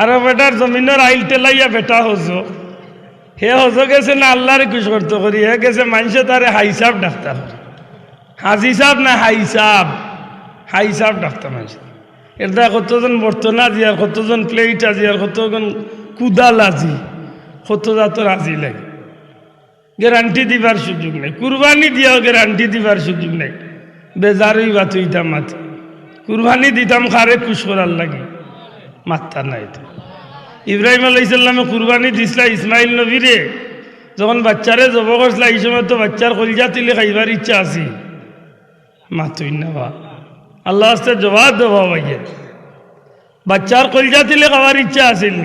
আর better জমিনের আইল টেলাইয়া বেটা হজো। হে হজো গেছে না আল্লাহরে খুশ করতে করি, হে গেছে মানুষে তারে হাইসাব ডাক্তার হাজি সাহ না হাইসাব হাইসাব ডাক্তার মানুষ। এটা কতজন বর্তন আজি আর কতজন প্লেট আজি, আর কতজন কুদাল আজি কত জাতর আজি লাগে গ্যারান্টি দিবার সুযোগ নেই। কুরবানি দিয়াও গ্যারান্টি দিবার সুযোগ নেই। বেজারই বা তুইতাম মাতি কুরবানি দিতাম খারে খুশ করার লাগে। মাত্তা নাই তো। ইব্রাহিম আলাইসাল্লামে কুরবানি দিছিলা ইসমাইল নবীরে। যখন বাচ্চারে জব করছিলা, এই সময় তো বাচ্চার কলজা তিলে খাইবার ইচ্ছা আছে। মাতুই না বা। আল্লাহ আস্তে জবাব দেওয়া ভাইয়ে। বাচ্চার কলজা তিলে খাওয়ার ইচ্ছা আছিল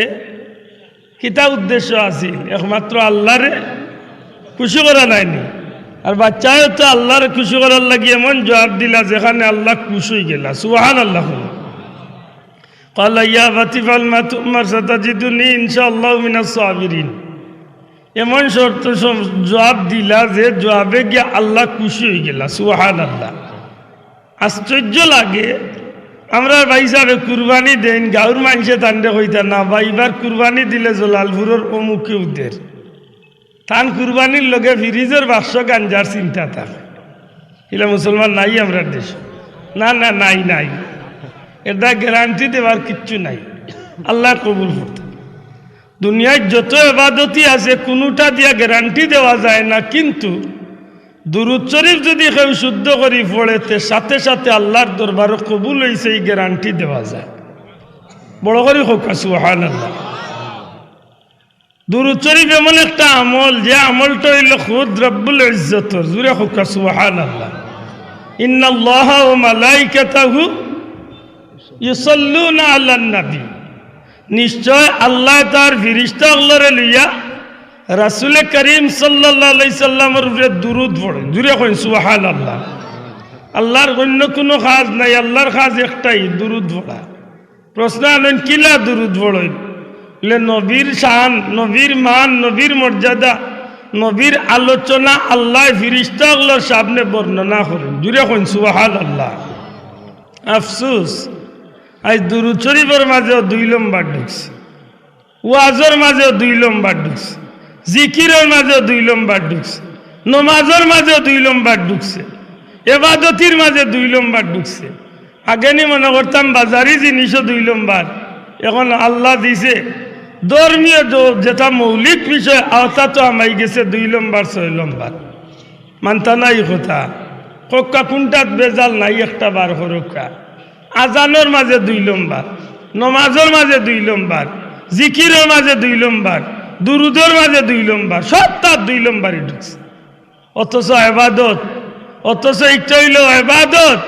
এ, কিতা উদ্দেশ্য আছিল একমাত্র আল্লাহরে খুশি করা নাইনি। আর বাচ্চায় তো আল্লাহরে খুশি করার লাগি এমন জবাব দিলা যেখানে আল্লাহ খুশ গেলা। সুহান আল্লাহ قال يا فتفعل ما تؤمر ستجدني إن شاء الله من الصابرين এমন শর্ত সব- জবাব দিলা যে জবাবে গিয়ে আল্লাহ খুশি হয়ে গেলা সুহান আল্লাহ আশ্চর্য লাগে আমরা ভাই সাহেব কুরবানি দেন গাঁর মানুষে তান্ডে কইতা না বা এবার কুরবানি দিলে জলালপুরের অমুকে উদের তান কুরবানির লগে ফিরিজের বাক্স গাঞ্জার চিন্তা থাকে এগুলো মুসলমান নাই আমরা দেশ না না নাই নাই এটা গ্যারান্টি দেওয়ার কিচ্ছু নাই। আল্লাহ কবুল করতে। দুনিয়ায় যত এবাদতি আছে, কোনোটা দিয়া গ্যারান্টি দেওয়া যায় না, কিন্তু দুরুদ শরীফ যদি কেউ শুদ্ধ করি পড়েতে সাথে সাথে আল্লাহর দরবারও কবুল হয়েছে এই গ্যারান্টি দেওয়া যায়। বড় করে হোক সুহান আল্লাহ দুরুদ শরীফ এমন একটা আমল, যে আমলটা হইল খুদ রব্বুল ইজ্জতর। জুড়ে হোক সুহান আল্লাহ ইন্নাল্লাহ ও মালাইকাতাহু ইউসল্লুনা আল্লাহ নবী। নিশ্চয় আল্লাহ তার ফিরিস্তা আল্লাহরে লইয়া রাসুলে করিম সাল্লাহ সাল্লামের উপরে দুরুদ পড়ে। জুড়ে কইন সুহান আল্লাহ আল্লাহর অন্য কোনো কাজ নাই, আল্লাহর কাজ একটাই, দুরুদ পড়া। প্রশ্ন আনেন, কিলা দুরুদ পড়েন? বলে, নবীর শান, নবীর মান, নবীর মর্যাদা, নবীর আলোচনা আল্লাহ ফিরিস্তা আল্লাহর সামনে বর্ণনা করেন। জুড়ে কইন সুহান আল্লাহ আফসুস আজ দুরুদ শরীফের মাঝেও দুই লম্বার ঢুকছে। ওয়াজের মাঝেও দুই লম্বার ঢুকছে। জিকিরের মাঝেও দুই লম্বার ঢুকছে। নমাজের মাঝেও দুই লম্বার ঢুকছে। এবাদতির মাঝে দুই লম্বার ঢুকছে। আগে নি মনে করতাম বাজারি জিনিসও দুই লম্বার এখন আল্লাহ দিছে। ধর্মীয় যেটা মৌলিক বিষয়, আওতা তো আমাই গেছে দুই লম্বার, ছয় লম্বার। মানতা নাই কথা। কক্কা কোনটাত বেজাল নাই একটা বার হরক্কা। আজানোর মাঝে দুই লম্বার, নমাজের মাঝে দুই লম্বার, জিকিরের মাঝে দুই লম্বার, দুরুদের মাঝে দুই লম্বার, সব তার দুই লম্বারই ঢুকছে। অথচ এবাদত, অথচ ইচ্ছা হইল এবাদত।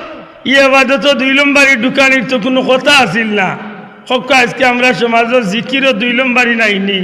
ই এবাদত দুই লম্বারি ঢুকানির তো কোনো কথা আছিল না। সবকা আজকে আমরা সমাজের জিকিরও দুই লম্বারি নাইনি।